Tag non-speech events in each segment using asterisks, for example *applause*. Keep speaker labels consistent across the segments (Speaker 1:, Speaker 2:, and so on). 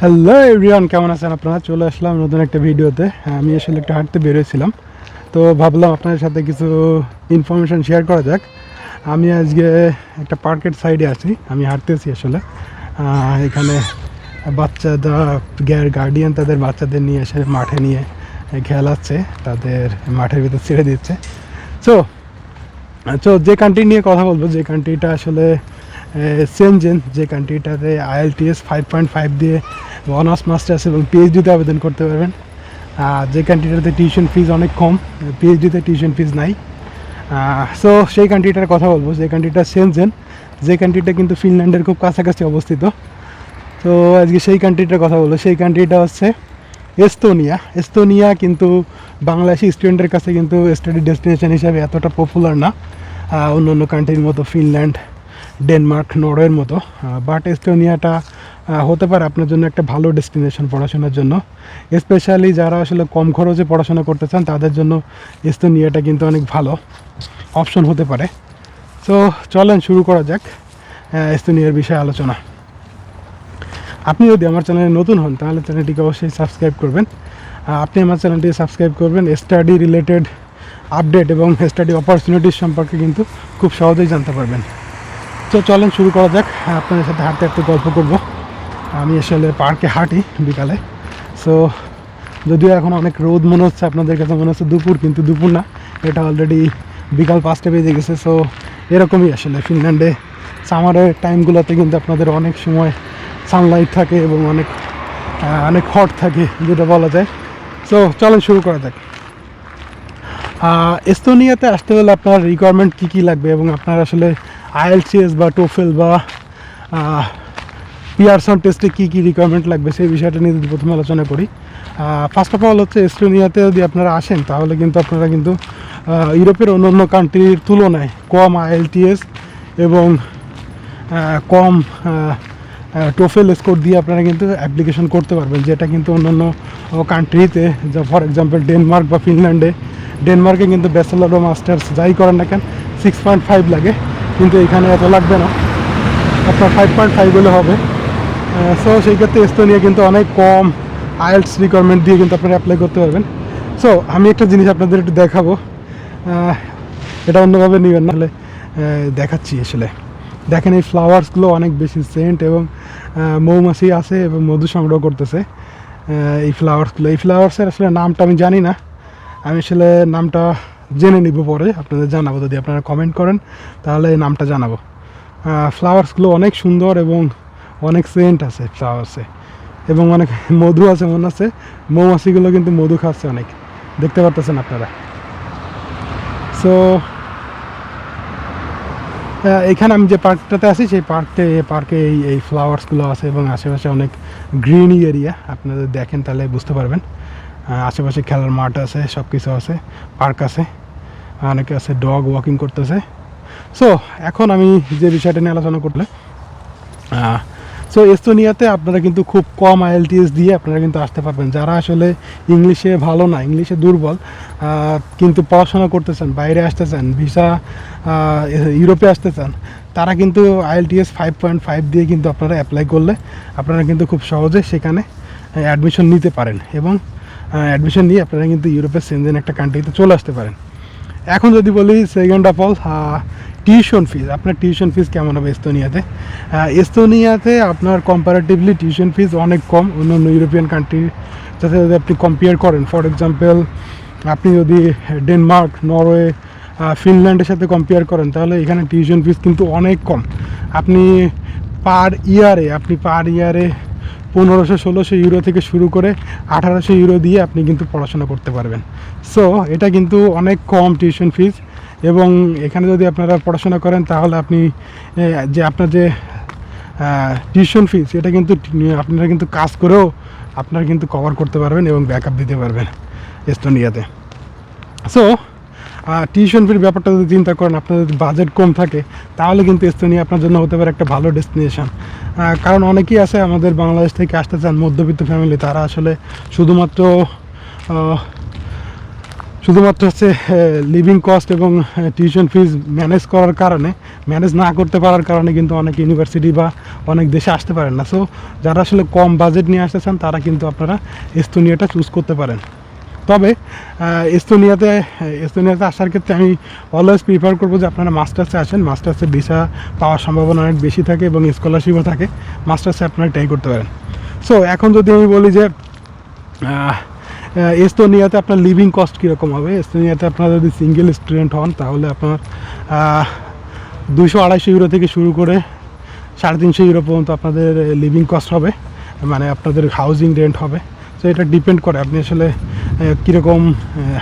Speaker 1: Hello everyone কেমন আছেন আপনারা? চলে আসলাম নতুন একটা ভিডিওতে। আমি আসলে একটু হাঁটতে বেরোয়েছিলাম। তো ভাবলাম আপনাদের সাথে কিছু ইনফরমেশান শেয়ার করা যাক। আমি আজকে একটা পার্কের সাইডে আছি। আমি হাঁটতেছি আসলে। এখানে বাচ্চারা গার্ডিয়ান তাদের বাচ্চাদের নিয়ে এসে মাঠে নিয়ে খেলাচ্ছে। তাদের মাঠের ভিতর ছেড়ে দিচ্ছে। সো তো যে কান্ট্রি নিয়ে কথা বলব, যে কান্ট্রিটা আসলে সেনজেন যে কান্ট্রিটাতে আইএলটিএস ফাইভ পয়েন্ট ফাইভ দিয়ে অনার্স মাস্টার্স এবং পিএইচডিতে আবেদন করতে পারবেন। আর যে কান্ট্রিটাতে টিউশন ফিজ অনেক কম পিএইচডিতে টিউশন ফিজ নাই। সো সেই কান্ট্রিটার কথা বলব, যে কান্ট্রিটা সেনজেন যে কান্ট্রিটা কিন্তু ফিনল্যান্ডের খুব কাছাকাছি অবস্থিত। তো, আজকে সেই কান্ট্রিটার কথা বলব, সেই কান্ট্রিটা হচ্ছে এস্তোনিয়া এস্তোনিয়া কিন্তু বাংলাদেশি স্টুডেন্টের কাছে কিন্তু স্টাডি ডেস্টিনেশন হিসাবে এতটা পপুলার না। অন্য অন্য কান্ট্রির মতো ফিনল্যান্ড ডেনমার্ক, নরওয়ের মতো। বাট এস্তোনিয়াটা হতে পারে আপনার জন্য একটা ভালো ডেস্টিনেশন পড়াশোনার জন্য। স্পেশালি যারা আসলে কম খরচে পড়াশোনা করতে চান, তাদের জন্য এস্তোনিয়াটা কিন্তু অনেক ভালো অপশন হতে পারে। সো চলেন শুরু করা যাক এস্তোনিয়ার বিষয়ে আলোচনা। আপনি যদি আমার চ্যানেলে নতুন হন, তাহলে চ্যানেলটিকে অবশ্যই সাবস্ক্রাইব করবেন। আপনি আমার চ্যানেলটি সাবস্ক্রাইব করবেন। স্টাডি রিলেটেড আপডেট এবং স্টাডি অপরচুনিটিস সম্পর্কে কিন্তু খুব সহজেই জানতে পারবেন। তো চলেন শুরু করা যাক। আপনাদের সাথে হাঁটতে একটু গল্প করব। আমি আসলে পার্কে হাঁটি বিকালে। সো যদিও এখন অনেক রোদ মনে হচ্ছে, আপনাদের কাছে মনে হচ্ছে দুপুর, কিন্তু দুপুর না। এটা অলরেডি বিকাল পাঁচটা বেজে গেছে। সো এরকমই আসলে ফিনল্যান্ডে সামারের টাইমগুলোতে কিন্তু আপনাদের অনেক সময় সানলাইট থাকে এবং অনেক অনেক হট থাকে, যেটা বলা যায়। সো চলেন শুরু করা যাক। এস্তোনিয়াতে আসতে হলে আপনার রিকোয়ারমেন্ট কী কী লাগবে এবং আপনার আসলে আইএলসিএস বা টোফেল বা পিয়ারসন টেস্টে কী কী রিকোয়ারমেন্ট লাগবে সেই বিষয়টা নিয়ে যদি প্রথমে আলোচনা করি। ফার্স্ট অফ অল হচ্ছে এস্তোনিয়াতে যদি আপনারা আসেন, তাহলে কিন্তু আপনারা কিন্তু ইউরোপের অন্য অন্য কান্ট্রির তুলনায় কম আইএলটিএস এবং কম টোফেল স্কোর দিয়ে আপনারা কিন্তু অ্যাপ্লিকেশন করতে পারবেন, যেটা কিন্তু অন্যান্য কান্ট্রিতে যা ফর এক্সাম্পল ডেনমার্ক বা ফিনল্যান্ডে ডেনমার্কে কিন্তু ব্যাচেলার বা মাস্টার্স যাই করেন না কেন সিক্স পয়েন্ট ফাইভ লাগে। কিন্তু এখানে এত লাগবে না। আপনার ফাইভ পয়েন্ট ফাইভ হলে হবে। সো সেই ক্ষেত্রে এস্তোনিয়া কিন্তু অনেক কম আইএলস রিকোয়ারমেন্ট দিয়ে কিন্তু আপনারা অ্যাপ্লাই করতে পারবেন। সো আমি একটা জিনিস আপনাদের একটু দেখাবো। এটা অন্যভাবে নেবেন না। হলে দেখাচ্ছি আসলে। দেখেন এই ফ্লাওয়ার্সগুলো অনেক বেশি সেন্ট এবং মৌমাছি আছে এবং মধু সংগ্রহ করতেছে। এই ফ্লাওয়ার্সগুলো এই ফ্লাওয়ার্সের আসলে নামটা আমি জানি না। আমি আসলে নামটা জেনে নিব পরে, আপনাদের জানাব যদি আপনারা কমেন্ট করেন, তাহলে এই নামটা জানাব। ফ্লাওয়ার্সগুলো অনেক সুন্দর এবং অনেক সেন্ট আছে ফ্লাওয়ার্সে এবং অনেক *laughs* মধু আছে, মনে আছে? মৌমাছিগুলো কিন্তু মধু খাচ্ছে অনেক, দেখতে পারতেছেন আপনারা। সো এখানে আমি যে পার্কটাতে আছি, সেই পার্কতে পার্কে এই এই ফ্লাওয়ার্সগুলো আছে এবং আশেপাশে অনেক গ্রিনি এরিয়া আপনারা দেখেন তাহলে বুঝতে পারবেন। আশেপাশে খেলার মাঠ আছে সব কিছু আছে, পার্ক আছে অনেকে আছে, ডগ ওয়াকিং করতেছে। সো এখন আমি যে বিষয়টা নিয়ে আলোচনা করলে সো এস্তোনিয়াতে আপনারা কিন্তু খুব কম আইএলটিএস দিয়ে আপনারা কিন্তু আসতে পারবেন। যারা আসলে ইংলিশে ভালো না, ইংলিশে দুর্বল কিন্তু পড়াশোনা করতে চান বাইরে আসতে চান, ভিসা ইউরোপে আসতে চান, তারা কিন্তু আইএলটিএস ফাইভ পয়েন্ট ফাইভ দিয়ে কিন্তু আপনারা অ্যাপ্লাই করলে আপনারা কিন্তু খুব সহজে সেখানে অ্যাডমিশন নিতে পারেন। এবং অ্যাডমিশন নিয়ে আপনারা কিন্তু ইউরোপের সেনজেন একটা কান্ট্রিতে চলে আসতে পারেন। এখন যদি বলি second of all tuition fees আপনার টিউশন ফিজ কেমন হবে এস্তোনিয়াতে? এস্তোনিয়াতে আপনার কম্পারেটিভলি টিউশন ফিজ অনেক কম অন্য অন্য ইউরোপিয়ান কান্ট্রির সাথে যদি আপনি কম্পেয়ার করেন। ফর এক্সাম্পল আপনি যদি ডেনমার্ক নরওয়ে ফিনল্যান্ডের সাথে কম্পেয়ার করেন, তাহলে এখানে টিউশন ফিজ কিন্তু অনেক কম। আপনি পার ইয়ারে আপনি পার ইয়ারে পনেরোশো ষোলোশো ইউরো থেকে শুরু করে আঠারোশো ইউরো দিয়ে আপনি কিন্তু পড়াশোনা করতে পারবেন। সো এটা কিন্তু অনেক কম টিউশন ফিজ এবং এখানে যদি আপনারা পড়াশোনা করেন তাহলে আপনি যে আপনার যে টিউশন ফিজ এটা কিন্তু আপনারা কিন্তু কাজ করেও আপনারা কিন্তু কভার করতে পারবেন এবং ব্যাকআপ দিতে পারবেন এস্তোনিয়াতে। সো টিউশন ফির ব্যাপারটা যদি চিন্তা করেন, আপনার যদি বাজেট কম থাকে, তাহলে কিন্তু এস্তোনিয়া আপনার জন্য হতে পারে একটা ভালো ডেস্টিনেশন কারণ অনেকেই আছে আমাদের বাংলাদেশ থেকে আসতে চান, মধ্যবিত্ত ফ্যামিলি তারা আসলে শুধুমাত্র শুধুমাত্র হচ্ছে লিভিং কস্ট এবং টিউশন ফিজ ম্যানেজ করার কারণে ম্যানেজ না করতে পারার কারণে কিন্তু অনেক ইউনিভার্সিটি বা অনেক দেশে আসতে পারেন না। সো যারা আসলে কম বাজেট নিয়ে আসতে চান, তারা কিন্তু আপনারা এস্তোনিয়াটা চুজ করতে পারেন। তবে এস্তোনিয়াতে এস্তোনিয়াতে আসার ক্ষেত্রে আমি অলওয়েজ প্রিফার করব যে আপনারা মাস্টার্সে আসেন। মাস্টার্সে ভিসা পাওয়ার সম্ভাবনা অনেক বেশি থাকে এবং স্কলারশিপও থাকে। মাস্টার্সে আপনারা ট্রাই করতে পারেন। সো এখন যদি আমি বলি যে এস্তোনিয়াতে আপনার লিভিং কস্ট কীরকম হবে? এস্তোনিয়াতে আপনারা যদি সিঙ্গেল স্টুডেন্ট হন, তাহলে আপনার দুশো আড়াইশো ইউরো থেকে শুরু করে সাড়ে তিনশো ইউরো পর্যন্ত আপনাদের লিভিং কস্ট হবে। মানে আপনাদের হাউজিং রেন্ট হবে। তো এটা ডিপেন্ড করে। আপনি আসলে কীরকম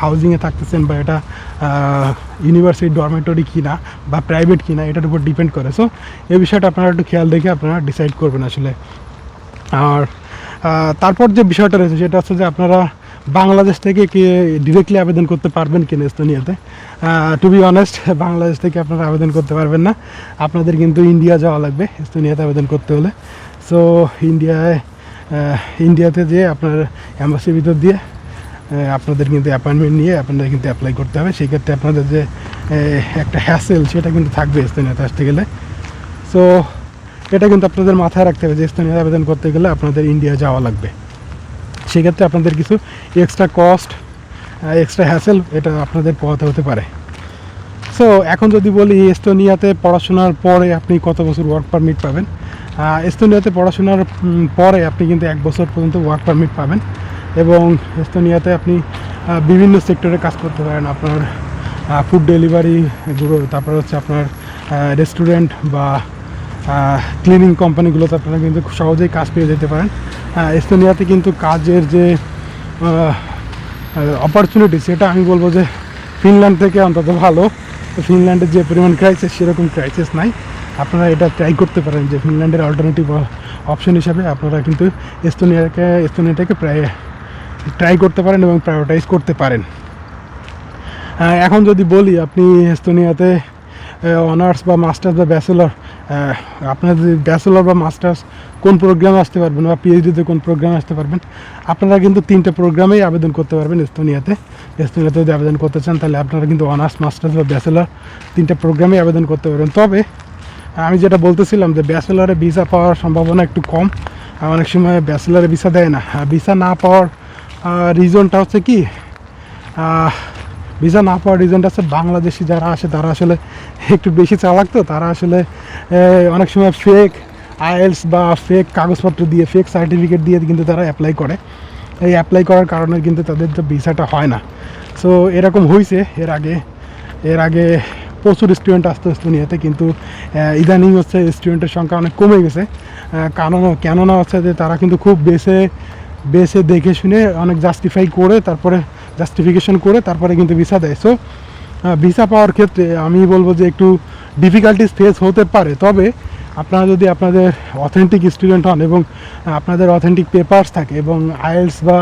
Speaker 1: হাউজিংয়ে থাকতেছেন বা এটা ইউনিভার্সিটি ডরমেটরি কিনা বা প্রাইভেট কিনা, এটার উপর ডিপেন্ড করে। সো এই বিষয়টা আপনারা একটু খেয়াল দেখে আপনারা ডিসাইড করবেন আসলে। আর তারপর যে বিষয়টা রয়েছে, সেটা হচ্ছে যে আপনারা বাংলাদেশ থেকে কি ডিরেক্টলি আবেদন করতে পারবেন কিনা এস্তোনিয়াতে টু বি অনেস্ট বাংলাদেশ থেকে আপনারা আবেদন করতে পারবেন না। আপনাদের কিন্তু ইন্ডিয়া যাওয়া লাগবে এস্তোনিয়াতে আবেদন করতে হলে। সো ইন্ডিয়ায় ইন্ডিয়াতে যেয়ে আপনার অ্যাম্বাসির ভিতর দিয়ে আপনাদের কিন্তু অ্যাপয়েন্টমেন্ট নিয়ে আপনাদের কিন্তু অ্যাপ্লাই করতে হবে। সেক্ষেত্রে আপনাদের যে একটা হ্যাসেল সেটা কিন্তু থাকবে এস্তোনিয়াতে আসতে গেলে। সো এটা কিন্তু আপনাদের মাথায় রাখতে হবে যে স্থানীয় আবেদন করতে গেলে আপনাদের ইন্ডিয়া যাওয়া লাগবে। সেক্ষেত্রে আপনাদের কিছু এক্সট্রা কস্ট এক্সট্রা হ্যাসেল এটা আপনাদের পোহাতে হতে পারে। সো এখন যদি বলি এস্তোনিয়াতে পড়াশোনার পরে আপনি কত বছর ওয়ার্ক পারমিট পাবেন? এস্তোনিয়াতে পড়াশোনার পরে আপনি কিন্তু এক বছর পর্যন্ত ওয়ার্ক পারমিট পাবেন। এবং এস্তোনিয়াতে আপনি বিভিন্ন সেক্টরে কাজ করতে পারেন। আপনার ফুড ডেলিভারি তারপর হচ্ছে আপনার রেস্টুরেন্ট বা ক্লিনিং কোম্পানিগুলোতে আপনারা কিন্তু সহজেই কাজ পেয়ে যেতে পারেন। এস্তোনিয়াতে কিন্তু কাজের যে অপরচুনিটি সেটা আমি বলব যে ফিনল্যান্ড থেকে অন্তত ভালো। ফিনল্যান্ডের যে পরিমাণ ক্রাইসিস সেরকম ক্রাইসিস নাই। আপনারা এটা ট্রাই করতে পারেন যে ফিনল্যান্ডের অল্টারনেটিভ অপশন হিসাবে আপনারা কিন্তু এস্তোনিয়াকে এস্তোনিয়াটাকে প্রায় ট্রাই করতে পারেন এবং প্রায়োরিটাইজ করতে পারেন। এখন যদি বলি, আপনি এস্তোনিয়াতে অনার্স বা মাস্টার্স বা ব্যাচেলর আপনার যদি ব্যাচেলর বা মাস্টার্স কোন প্রোগ্রামে আসতে পারবেন বা পিএইচডিতে কোন প্রোগ্রামে আসতে পারবেন, আপনারা কিন্তু তিনটে প্রোগ্রামেই আবেদন করতে পারবেন এস্তোনিয়াতে। এস্তোনিয়াতে যদি আবেদন করতে চান, তাহলে আপনারা কিন্তু অনার্স মাস্টার্স বা ব্যাচেলর তিনটে প্রোগ্রামেই আবেদন করতে পারবেন। তবে, আমি যেটা বলতেছিলাম যে ব্যাচেলরে ভিসা পাওয়ার সম্ভাবনা একটু কম। অনেক সময় ব্যাচেলরে ভিসা দেয় না। ভিসা না পাওয়ার রিজনটা হচ্ছে কি ভিসা না পাওয়ার রিজনটা হচ্ছে বাংলাদেশি যারা আসে, তারা আসলে একটু বেশি চালাক তো, তারা আসলে অনেক সময় ফেক আইএলস বা ফেক কাগজপত্র দিয়ে ফেক সার্টিফিকেট দিয়ে কিন্তু তারা অ্যাপ্লাই করে। এই অ্যাপ্লাই করার কারণে কিন্তু তাদের তো ভিসাটা হয় না। সো এরকম হয়েছে এর আগে এর আগে প্রচুর স্টুডেন্ট আসতো এস্তোনিয়াতে কিন্তু ইদানিং হচ্ছে স্টুডেন্টের সংখ্যা অনেক কমে গেছে। কারণ কেননা হচ্ছে যে তারা কিন্তু খুব বেসে বেসে দেখে শুনে অনেক জাস্টিফাই করে, তারপরে জাস্টিফিকেশন করে, তারপরে কিন্তু ভিসা দেয়। সো ভিসা পাওয়ার ক্ষেত্রে আমি বলব যে একটু ডিফিকাল্টিস ফেস হতে পারে। তবে আপনারা যদি আপনাদের অথেন্টিক স্টুডেন্ট হন এবং আপনাদের অথেন্টিক পেপার্স থাকে এবং আইএলস বা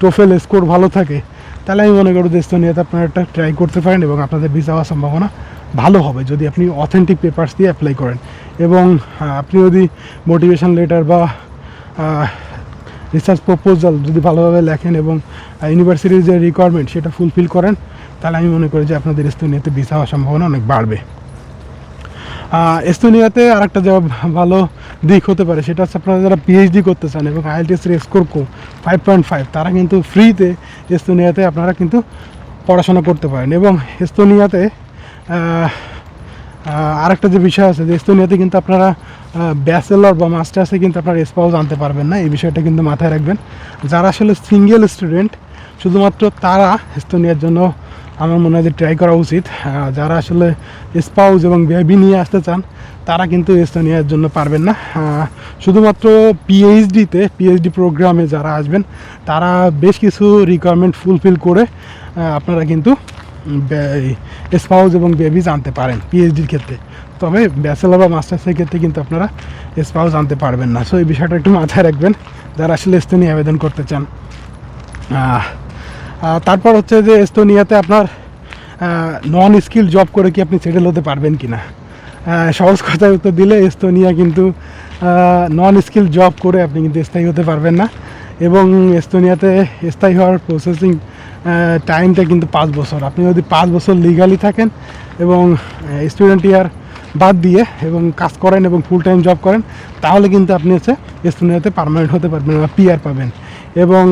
Speaker 1: টোফেল স্কোর ভালো থাকে, তাহলে আমি মনে করি যে এস্তোনিয়াতে আপনারা একটা ট্রাই করতে পারেন এবং আপনাদের ভিসা হওয়ার সম্ভাবনা ভালো হবে যদি আপনি অথেন্টিক পেপার্স দিয়ে অ্যাপ্লাই করেন। এবং আপনি যদি মোটিভেশন লেটার বা রিসার্চ প্রপোজাল যদি ভালোভাবে লেখেন এবং ইউনিভার্সিটির যে রিকোয়ারমেন্ট সেটা ফুলফিল করেন, তাহলে আমি মনে করি যে আপনাদের এস্তোনিয়াতে ভিসা হওয়ার সম্ভাবনা অনেক বাড়বে। এস্তোনিয়াতে আরেকটা যা ভালো দিক হতে পারে, সেটা হচ্ছে আপনারা যারা পিএইচডি করতে চান এবং আইএলটিএসের স্কোর কো ফাইভ পয়েন্ট ফাইভ তারা কিন্তু ফ্রিতে এস্তোনিয়াতে আপনারা কিন্তু পড়াশোনা করতে পারেন এবং এস্তোনিয়াতে আরেকটা যে বিষয় আছে যে এস্তোনিয়াতে কিন্তু আপনারা ব্যাচেলর বা মাস্টার্সে কিন্তু আপনারা স্পাউস আনতে পারবেন না, এই বিষয়টা কিন্তু মাথায় রাখবেন। যারা আসলে সিঙ্গেল স্টুডেন্ট শুধুমাত্র তারা এস্তোনিয়ার জন্য আমার মনে হয় যে ট্রাই করা উচিত। যারা আসলে স্পাউস এবং বেবি নিয়ে আসতে চান, তারা কিন্তু এস্তোনিয়ার জন্য পারবেন না। শুধুমাত্র পিএইচডিতে পিএইচডি প্রোগ্রামে যারা আসবেন, তারা বেশ কিছু রিকোয়ারমেন্ট ফুলফিল করে আপনারা কিন্তু স্পাউস এবং বেবি জানতে পারেন পিএইচডির ক্ষেত্রে। তবে ব্যাচেলর বা মাস্টার্সের ক্ষেত্রে কিন্তু আপনারা স্পাউস আনতে পারবেন না। সো এই বিষয়টা একটু মাথায় রাখবেন, যারা আসলে এস্তোনিয়া আবেদন করতে চান। তারপর হচ্ছে যে এস্তোনিয়াতে আপনার নন স্কিল জব করে কি আপনি সেটেল হতে পারবেন কি না সহজ কথায় উত্তর দিলে এস্তোনিয়া কিন্তু নন স্কিল জব করে আপনি কিন্তু স্থায়ী হতে পারবেন না। এবং এস্তোনিয়াতে স্থায়ী হওয়ার প্রসেসিং টাইমটা কিন্তু পাঁচ বছর। আপনি যদি পাঁচ বছর লিগালি থাকেন এবং স্টুডেন্ট ইয়ার বাদ দিয়ে এবং কাজ করেন এবং ফুল টাইম জব করেন, তাহলে কিন্তু আপনি হচ্ছে এস্তোনিয়াতে পারমানেন্ট হতে পারবেন বা পিআর পাবেন। এবং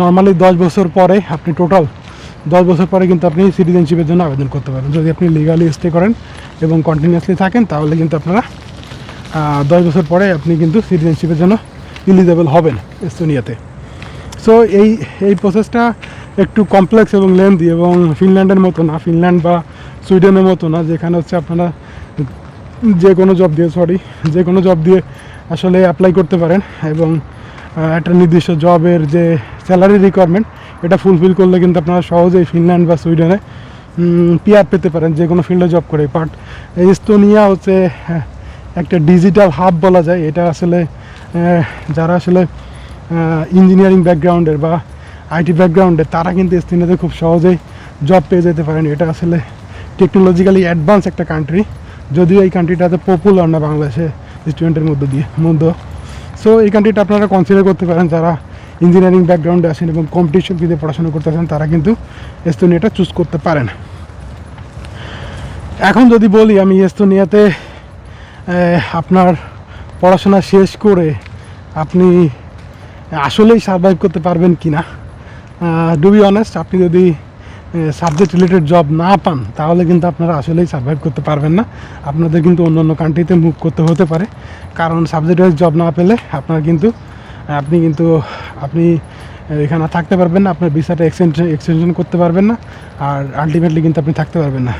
Speaker 1: নর্মালি দশ বছর পরে আপনি টোটাল দশ বছর পরে কিন্তু আপনি সিটিজেনশিপের জন্য আবেদন করতে পারেন যদি আপনি লিগালি স্টে করেন এবং কন্টিনিউয়াসলি থাকেন, তাহলে কিন্তু আপনারা দশ বছর পরে আপনি কিন্তু সিটিজেনশিপের জন্য ইলিজেবল হবেন এস্তোনিয়াতে সো এই এই প্রসেসটা একটু কমপ্লেক্স এবং লেন্দি এবং ফিনল্যান্ডের মতো না ফিনল্যান্ড বা সুইডেনের মতো না, যেখানে হচ্ছে আপনারা যে কোনো জব দিয়ে সরি যে কোনো জব দিয়ে আসলে অ্যাপ্লাই করতে পারেন এবং একটা নির্দিষ্ট জবের যে স্যালারি রিকোয়ারমেন্ট এটা ফুলফিল করলে কিন্তু আপনারা সহজেই ফিনল্যান্ড বা সুইডেনে পিআর পেতে পারেন, যে কোনো ফিল্ডে জব করে। বাট এস্তোনিয়া হচ্ছে একটা ডিজিটাল হাব বলা যায়। এটা আসলে যারা আসলে ইঞ্জিনিয়ারিং ব্যাকগ্রাউন্ডের বা আইটি ব্যাকগ্রাউন্ডের তারা কিন্তু এস্তোনিয়াতে খুব সহজেই জব পেয়ে যেতে পারেন। এটা আসলে টেকনোলজিক্যালি অ্যাডভান্স একটা কান্ট্রি যদিও এই কান্ট্রিটাতে পপুলার না বাংলাদেশে স্টুডেন্টের মধ্যে দিয়ে, মধ্যে। সো এই কান্ট্রিটা আপনারা কনসিডার করতে পারেন, যারা ইঞ্জিনিয়ারিং ব্যাকগ্রাউন্ডে আসেন এবং কম্পিটিশন ফিতে পড়াশোনা করতে চান তারা কিন্তু এস্তোনিয়াটা চুজ করতে পারেন। এখন যদি বলি, আমি এস্তোনিয়াতে আপনার পড়াশোনা শেষ করে আপনি আসলেই সার্ভাইভ করতে পারবেন কি না ডু বি অনেস্ট আপনি যদি সাবজেক্ট রিলেটেড জব না পান, তাহলে কিন্তু আপনারা আসলেই সার্ভাইভ করতে পারবেন না। আপনাদের কিন্তু অন্য অন্য কান্ট্রিতে মুভ করতে হতে পারে। কারণ সাবজেক্ট ওয়াইজ জব না পেলে আপনার কিন্তু, আপনি কিন্তু, আপনি এখানে থাকতে পারবেন না, আপনার ভিসাটা এক্সটেনশন এক্সটেনশন করতে পারবেন না, আর আলটিমেটলি কিন্তু আপনি থাকতে পারবেন না।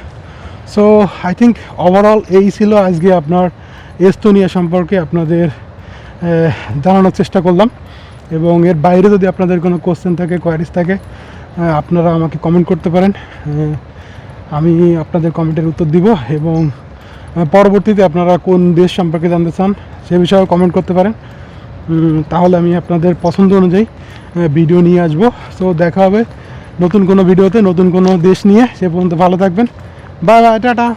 Speaker 1: সো আই থিঙ্ক ওভারঅল এই ছিল আজকে আপনার এস্তোনিয়া সম্পর্কে আপনাদের জানানোর চেষ্টা করলাম। এবং এর বাইরে যদি আপনাদের কোনো কোশ্চেন থাকে কোয়ারিজ থাকে আপনারা আমাকে কমেন্ট করতে পারেন। আমি আপনাদের কমেন্টের উত্তর দিব এবং পরবর্তীতে আপনারা কোন দেশ সম্পর্কে জানতে চান সে বিষয়েও কমেন্ট করতে পারেন। তাহলে আমি আপনাদের পছন্দ অনুযায়ী ভিডিও নিয়ে আসব। সো দেখা হবে নতুন কোনো ভিডিওতে নতুন কোনো দেশ নিয়ে। সে পর্যন্ত ভালো থাকবেন। বা টাটা।